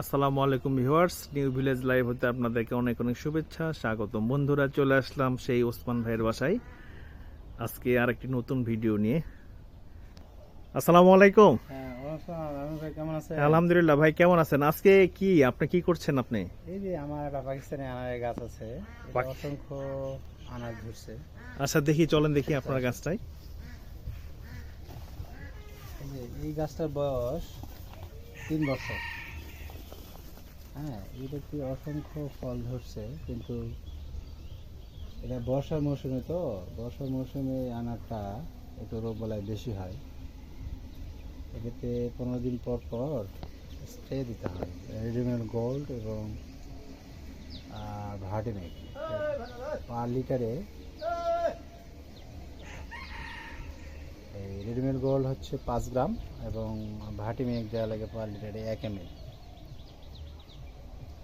আসসালামু আলাইকুম viewers new village live হতে আপনাদেরকে অনেক অনেক শুভেচ্ছা স্বাগতম। বন্ধুরা চলে আসলাম সেই ওসমান ভাইয়ের বাসায়। আজকে আর একটি নতুন ভিডিও নিয়ে। আসসালামু আলাইকুম। হ্যাঁ আলহামদুলিল্লাহ ভাই কেমন আছেন? আজকে কি আপনি কি করছেন আপনি? এই যে আমার একটা আনারের গাছ আছে অসংখ্য আনার ধরছে। আচ্ছা দেখি চলেন দেখি আপনার গাছটাই এই গাছটার বয়স তিন বছর। হ্যাঁ এটা কি অসংখ্য ফল ধরছে, কিন্তু এটা বর্ষার মৌসুমে তো, বর্ষার মৌসুমে আনারটা একটু রোগ বলায় বেশি হয়। এক্ষেত্রে পনেরো দিন পর পর স্প্রে দিতে হয়, রেডিমেড গোল্ড এবং ভার্টিমেক পার লিটারে এই রেডিমেড গোল্ড হচ্ছে পাঁচ গ্রাম এবং ভার্টিমেক দেওয়া লাগে পার লিটারে এক এম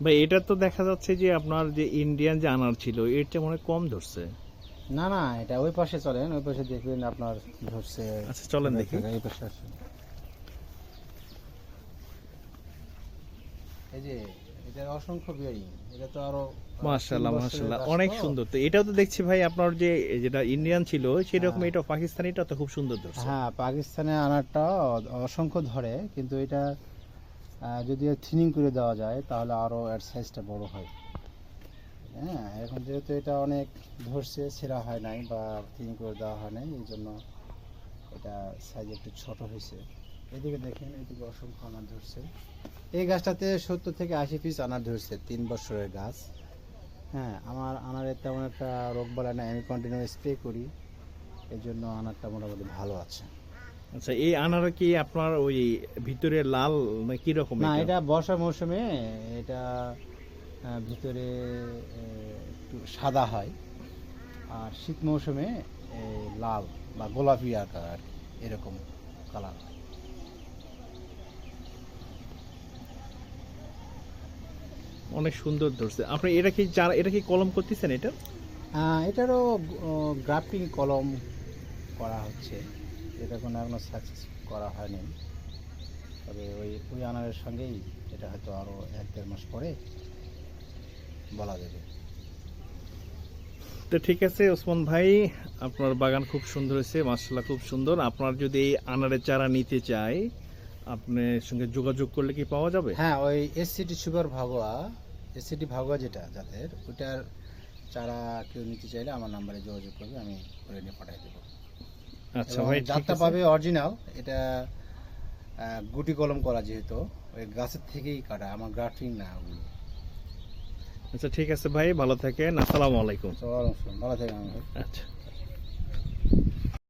ভাই এটা তো দেখা যাচ্ছে যে আপনার যে ইন্ডিয়ান যে আনার ছিল এটা মনে কম ধরছে। না না এটা ওই পাশে চলেন ওই পাশে দেখবেন আপনার ধরছে। আচ্ছা চলেন দেখি। এই পাশে আসেন এই যে এটা অসংখ্য বিয়ারিং এটা তো আরও মাশাল্লাহ গাছ অনেক সুন্দর। তো এটাও তো দেখছি ভাই আপনার যে যেটা ইন্ডিয়ান ছিল সেরকম হ্যাঁ। এটা পাকিস্তানিটা তো খুব সুন্দর ধরছে। হ্যাঁ পাকিস্তানে আনারটা অসংখ্য ধরে কিন্তু এটা যদি থিনিং করে দেওয়া যায়, তাহলে আরও এর সাইজটা বড় হয়। হ্যাঁ এখন যেহেতু এটা অনেক ধরছে, ছেঁড়া হয় নাই বা থিনিং করে দেওয়া হয় নাই, এই জন্য এটা সাইজ একটু ছোট হয়েছে। এদিকে দেখেন, এদিকে অসংখ্য আনার ধরছে। এই গাছটাতে সত্তর থেকে আশি পিস আনার ধরছে, তিন বছরের গাছ। হ্যাঁ আমার আনারের তেমন একটা রোগ বলে না, আমি কন্টিনিউ স্প্রে করি। এই জন্য আনারটা মোটামুটি ভালো আছে। আচ্ছা এই আনার কি আপনার ওই ভিতরে লাল কি রকম না এটা? বর্ষা মৌসুমে এটা ভিতরে একটু সাদা হয়। আর শীত মৌসুমে এই লাল বা গোলাপি আকার আর এরকম কালার অনেক সুন্দর ধরছে। আপনি এটা কি চারা এটা কি কলম করতেছেন এটা? এটারও গ্রাফটিং কলম করা হচ্ছে। এটা কোনো এখনও সাকসেস করা হয়নি। তবে ওই ওই আনারের সঙ্গেই এটা হয়তো আরও এক দেড় মাস পরে বলা যাবে। তো ঠিক আছে ওসমান ভাই আপনার বাগান খুব সুন্দর হয়েছে মার্শাল্লাহ খুব সুন্দর। আপনার যদি এই আনারের চারা নিতে চাই আপনার সঙ্গে যোগাযোগ করলে কি পাওয়া যাবে? হ্যাঁ ওই এসসিটি সুগার ভাগোয়া এসসিটি ভাগোয়া যেটা যাদের ওটার চারা কেউ নিতে চাইলে আমার নাম্বারে যোগাযোগ করবে আমি করে নিয়ে পাঠিয়ে দেবো। আচ্ছা ভাই ঠিক পাবে অরিজিনাল। এটা গুটি কলম করা যেহেতু ওই গাছের থেকেই কাটা আমার গ্রাফটিং না ওগুলো। আচ্ছা ঠিক আছে ভাই ভালো থাকেন আসসালামু আলাইকুম ভালো থাকেন। আচ্ছা।